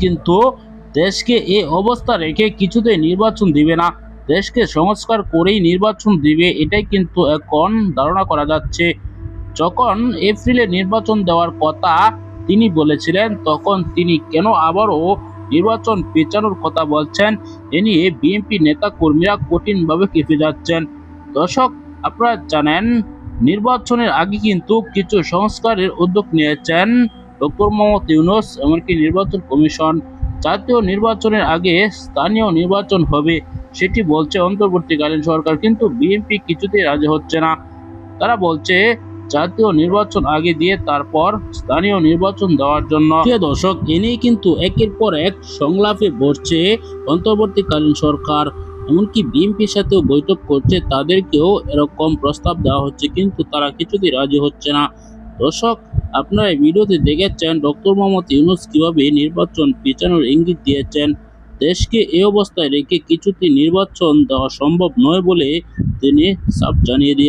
কিন্তু দেশকে এ অবস্থা রেখে কিছুতেই নির্বাচন দিবে না। দেশকে সংস্কার করেই নির্বাচন দিবে, এটাই কিন্তু এখন ধারণা করা যাচ্ছে। যখন এপ্রিলে নির্বাচন দেওয়ার কথা তিনি বলেছিলেন, তখন তিনি কেন আবারও নির্বাচন পেছানোর কথা বলছেন? এ নিয়ে বিএনপি নেতা কর্মীরা কঠিনভাবে কেঁপে যাচ্ছেন। দর্শক, আপনারা জানেন, নির্বাচনের আগে কিন্তু কিছু সংস্কারের উদ্যোগ নিয়েছেন ডক্টর মোহাম্মদ ইউনুস, এমনকি নির্বাচন কমিশন জাতীয় নির্বাচনের আগে স্থানীয় নির্বাচন হবে সেটি বলছে অন্তর্বর্তীকালীন সরকার, কিন্তু বিএনপি কিছুতেই রাজি হচ্ছে না। তারা বলছে জাতীয় নির্বাচন আগে দিয়ে তারপর স্থানীয় নির্বাচন দেওয়ার জন্য। দর্শক এ নিয়ে কিন্তু একের পর এক সংলাপে বসছে অন্তর্বর্তীকালীন সরকার। এমনকি বিএনপির সাথেও বৈঠক করছে, তাদেরকেও এরকম প্রস্তাব দেওয়া হচ্ছে, কিন্তু তারা কিছুতেই রাজি হচ্ছে না। দর্শক আপনারা ভিডিওতে দেখেছেন ডক্টর মোহাম্মদ ইউনুস কীভাবে নির্বাচন পেছানোর ইঙ্গিত দিয়েছেন। দেশকে এ অবস্থায় রেখে কিছুতে নির্বাচন দেওয়া সম্ভব নয় বলে তিনি সাফ জানিয়ে দিয়েছেন।